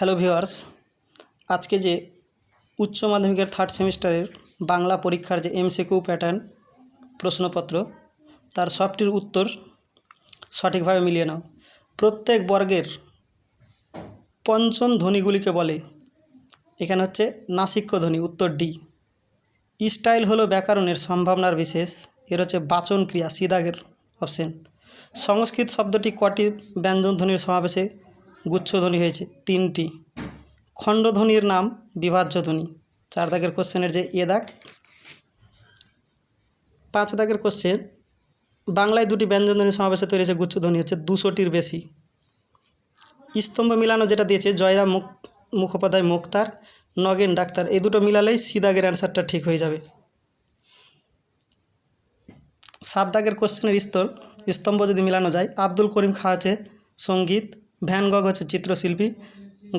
Hello viewers আজকে যে উচ্চ মাধ্যমিকের থার্ড সেমিস্টারের বাংলা পরীক্ষার যে এমসিকিউ প্যাটার্ন প্রশ্নপত্র, তার সবটির উত্তর সঠিকভাবে মিলিয়ে নাও। প্রত্যেক বর্গের পঞ্চম ধ্বনিগুলিকে বলে। এখানে হচ্ছে নাসিক্য ধ্বনি, উত্তর ডি স্টাইল হলো ব্যাকরণের সম্ভাবনার বিশেষ, এর হচ্ছে বাচন ক্রিয়া, সিদাগের অপশন। সংস্কৃত শব্দটি কটি ব্যঞ্জন ধ্বনির সমাবেশে গুচ্ছধ্বনি হয়েছে, তিনটি। খণ্ডধ্বনির নাম বিভাজ্য ধ্বনি চার দাগের কোশ্চেনের যে এ দাগ, পাঁচ দাগের কোশ্চেন, বাংলায় দুটি ব্যঞ্জন ধ্বনি সমাবেশে তৈরি হয়েছে, গুচ্ছধ্বনি হচ্ছে দুশোটির বেশি। স্তম্ভ মিলানো যেটা দিয়েছে, জয়রাম মুখ, মুখোপাধ্যায় মুক্তার, নগেন ডাক্তার, এই দুটো মিলালেই সি দাগের অ্যান্সারটা ঠিক হয়ে যাবে। সাত দাগের কোশ্চেনের স্তর, স্তম্ভ যদি মিলানো যায়, আব্দুল করিম খা আছে সংগীত ভ্যান গগ হচ্ছে চিত্রশিল্পী,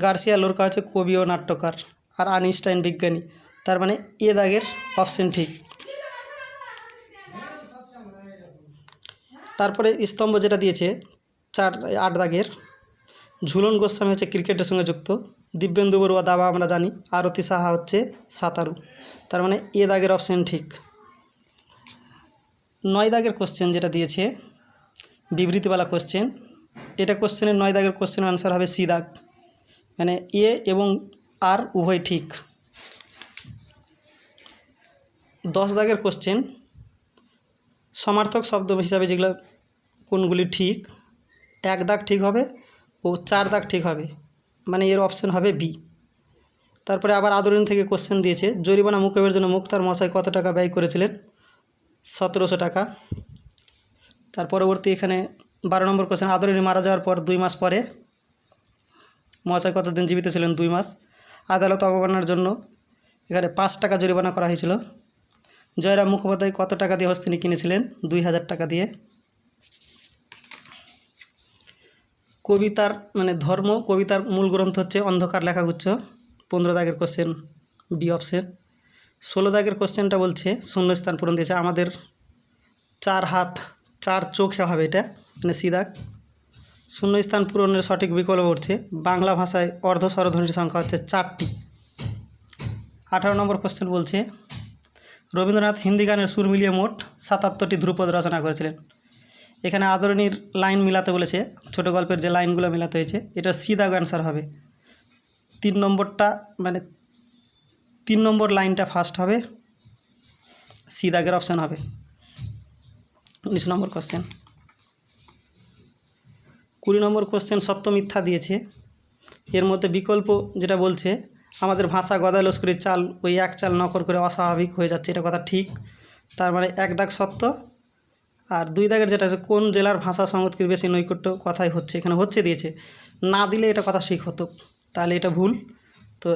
গার্সিয়া লোরকা হচ্ছে কবি ও নাট্যকার, আর আইনস্টাইন বিজ্ঞানী, তার মানে এ দাগের অপশন ঠিক। তারপরে স্তম্ভ যেটা দিয়েছে, চার, আট দাগের, ঝুলন গোস্বামী হচ্ছে ক্রিকেটের সঙ্গে যুক্ত, দিব্যেন্দু বড়ুয়া দাবা আমরা জানি, আরতি সাহা হচ্ছে সাঁতারু, তার মানে এ দাগের অপশন ঠিক। নয় দাগের কোশ্চেন যেটা দিয়েছে বিবৃতিওয়ালা কোশ্চেন এটা কোশ্চেনের নয় দাগের কোশ্চেনের আনসার হবে সি দাগ। মানে এ এবং আর উভয় ঠিক। দশ দাগের কোশ্চেন, সমার্থক শব্দ হিসাবে যেগুলো কোনগুলি ঠিক, এক দাগ ঠিক হবে ও চার দাগ ঠিক হবে। মানে এর অপশন হবে বি তারপরে আবার আদরণ থেকে কোশ্চেন দিয়েছে, জরিমানা মুকুবের জন্য মুক্তার মশাই কত টাকা ব্যয় করেছিলেন? সতেরোশো টাকা। তার পরবর্তী এখানে বারো নম্বর কোশ্চেন আদরিনী মারা যাওয়ার পর দুই মাস পরে মহাশয় কতদিন জীবিত ছিলেন? দুই মাস। আদালত অবমাননার জন্য এখানে পাঁচ টাকা জরিমানা করা হয়েছিল। জয়রাম মুখোপাধ্যায় কত টাকা দিয়ে হস্তিনী কিনেছিলেন? দুই হাজার টাকা দিয়ে। কবিতার মানে ধর্ম, কবিতার মূল গ্রন্থ হচ্ছে অন্ধকার লেখাগুচ্ছ, পনেরো দাগের কোশ্চেন বি অপশন ষোলো দাগের কোশ্চেনটা বলছে, শূন্যস্থান পূরণ দিয়েছে। আমাদের চার হাত, চার চোখে হবে এটা। মানে সিদাগ শূন্যস্থান পূরণের সঠিক বিকল্প হচ্ছে, বাংলা ভাষায় অর্ধ স্বরধ্বনির সংখ্যা হচ্ছে চারটি। আঠারো নম্বর কোশ্চেন বলছে, রবীন্দ্রনাথ হিন্দি গানের সুর মিলিয়ে মোট সাতাত্তরটি ধ্রুপদ রচনা করেছিলেন। এখানে আদরণীর লাইন মিলাতে বলেছে, ছোট গল্পের যে লাইনগুলো মিলাতে হয়েছে, এটা সি দাগ অ্যান্সার হবে। তিন নম্বরটা মানে তিন নম্বর লাইনটা ফার্স্ট হবে সি দাগের অপশান হবে। উনিশ নম্বর কোশ্চেন কুড়ি নম্বর কোশ্চেন সত্য মিথ্যা দিয়েছে। এর মধ্যে বিকল্প যেটা বলছে, আমাদের ভাষা গদাই লস্করির চাল, ওই এক চাল নকর করে অস্বাভাবিক হয়ে যাচ্ছে, এটা কথা ঠিক। তার মানে এক দাগ সত্য। আর দুই দাগের যেটা আছে, কোন জেলার ভাষা সংস্কৃতির বেশি নৈকট্য কথাই হচ্ছে? এখানে হচ্ছে দিয়েছে, না দিলে এটা কথা ঠিক হতো। তাহলে এটা ভুল। তো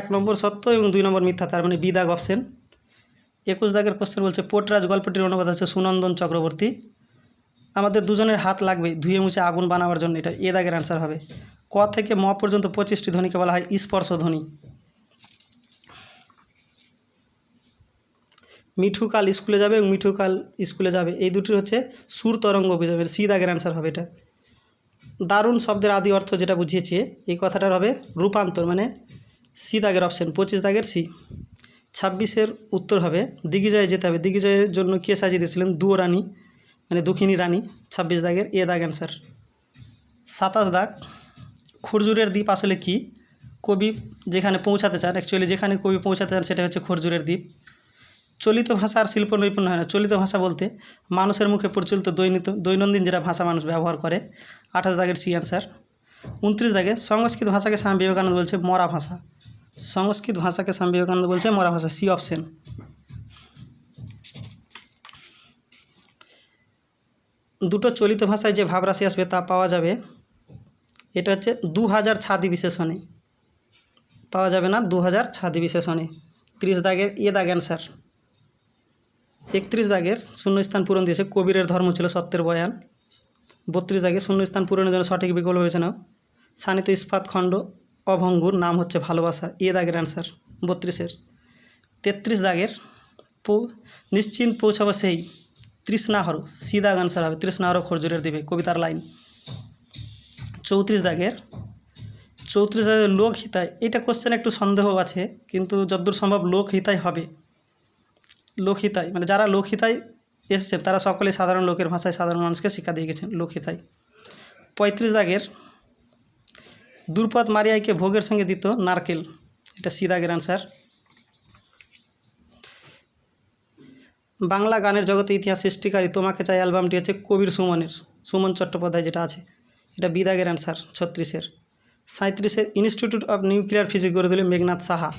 এক নম্বর সত্য এবং দুই নম্বর মিথ্যা, তার মানে বি দাগ অপশন একুশ দাগের কোশ্চেন বলছে, পোটরাজ গল্পটির অনুবাদ হচ্ছে সুনন্দন চক্রবর্তী। আমাদের দুজনের হাত লাগবে ধুয়ে মুছে আগুন বানাবার জন্য, এটা এ দাগের অ্যান্সার হবে। ক থেকে ম পর্যন্ত পঁচিশটি ধ্বনিকে বলা হয় স্পর্শ ধ্বনি মিঠু কাল স্কুলে যাবে এবং মিঠু কাল স্কুলে যাবে। এই দুটি হচ্ছে সুর তরঙ্গ বুঝাবে সি দাগের অ্যান্সার হবে এটা। দারুণ শব্দের আদি অর্থ যেটা বুঝিয়েছে, এই কথাটার হবে রূপান্তর মানে সি দাগের অপশন পঁচিশ দাগের সি ছাব্বিশের উত্তর হবে, দিগ্বিজয়ে যেতে হবে। দিগ্বিজয়ের জন্য কে সাজিয়ে দিয়েছিলেন? দুয়ো রানী মানে দুঃখিনী রানী, ছাব্বিশ দাগের এ দাগ অ্যান্সার সাতাশ দাগ, খরজুরের দ্বীপ আসলে কি? কবি যেখানে পৌঁছাতে চান অ্যাকচুয়ালি যেখানে কবি পৌঁছাতে চান সেটা হচ্ছে খরজুরের দ্বীপ। চলিত ভাষা আর শিল্প নৈপুণ্য হয় না। চলিত ভাষা বলতে মানুষের মুখে প্রচলিত দৈনিত, দৈনন্দিন যেটা ভাষা মানুষ ব্যবহার করে, আঠাশ দাগের সি অ্যান্সার উনত্রিশ দাগে সংস্কৃত ভাষাকে স্বামী বিবেকানন্দ বলছে মরা ভাষা। সংস্কৃত ভাষাকে স্বামী বিবেকানন্দ বলছে মরা ভাষা সি অপশন দুটো চলিত ভাষায় যে ভাবরাশি আসবে তা পাওয়া যাবে। এটা হচ্ছে দু হাজার ছাদি বিশেষণে। পাওয়া যাবে না দু হাজার ছাদি বিশেষণে। ত্রিশ দাগের এ দাগ অ্যান্সার একত্রিশ দাগের শূন্যস্থান পূরণ দিয়েছে। কবিরের ধর্ম ছিল সত্যের বয়ান। বত্রিশ দাগে শূন্যস্থান পূরণের জন্য সঠিক বিকল্প বিবেচনা সানিত ইস্পাত খণ্ড অভঙ্গুর নাম হচ্ছে ভালোবাসা। এ দাগের অ্যান্সার বত্রিশের। তেত্রিশ দাগের পৌ নিশ্চিন্ত পৌঁছাবো সেই। তৃষ্ণাহর সি দাগ অ্যান্সার হবে, তৃষ্ণাহর খরজুরের দিবে, কবিতার লাইন। চৌত্রিশ দাগের, চৌত্রিশ হাজার লোক হিতায়, এটা কোশ্চেন একটু সন্দেহ আছে, কিন্তু যতদূর সম্ভব লোক হিতায় হবে। লোক হিতায় মানে যারা লোক হিতায় এসেছেন তারা সকলেই সাধারণ লোকের ভাষায় সাধারণ মানুষকে শিক্ষা দিয়ে গেছেন, লোক হিতায়। পঁয়ত্রিশ দাগের দুর্পদ মারিয়াইকে ভোগের সঙ্গে দিত নারকেল, এটা সি দাগের আনসার বাংলা গানের জগতে ইতিহাস সৃষ্টিকারী, তোমাকে চাই অ্যালবামটি হচ্ছে কবির সুমনের, সুমন চট্টোপাধ্যায় যেটা আছে। এটা বিদাগের অ্যান্সার ছত্রিশের। সাঁত্রিশের ইনস্টিটিউট অফ নিউক্লিয়ার ফিজিক্স গড়ে দিলে মেঘনাথ সাহা।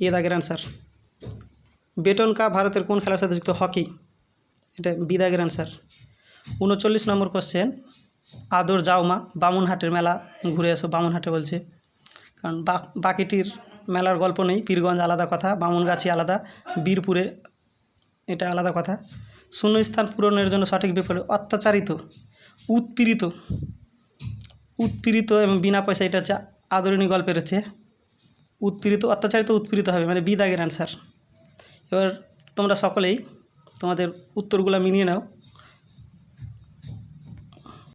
এ দাগের অ্যান্সার বেটন কাপ ভারতের কোন খেলার সাথে যুক্ত? হকি। এটা বিদাগের অ্যান্সার উনচল্লিশ নম্বর কোশ্চেন আদর জাউমা বামুনহাটের মেলা, ঘুরে এসো বামুনহাটে বলছে। কারণ বাকিটির মেলার গল্প নেই, পীরগঞ্জ আলাদা কথা, বামুনগাছি আলাদা, বীরপুরে এটা আলাদা কথা। শূন্যস্থান পূরণের জন্য সঠিক বিপরীত, অত্যাচারিত, উৎপীড়িত। উৎপীড়িত এবং বিনা পয়সা এটা হচ্ছে আদরণী গল্পের হচ্ছে উৎপীড়িত, অত্যাচারিত, উৎপীড়িত হবে মানে বিদাগের অ্যান্সার এবার তোমরা সকলেই তোমাদের উত্তরগুলো মিলিয়ে নাও।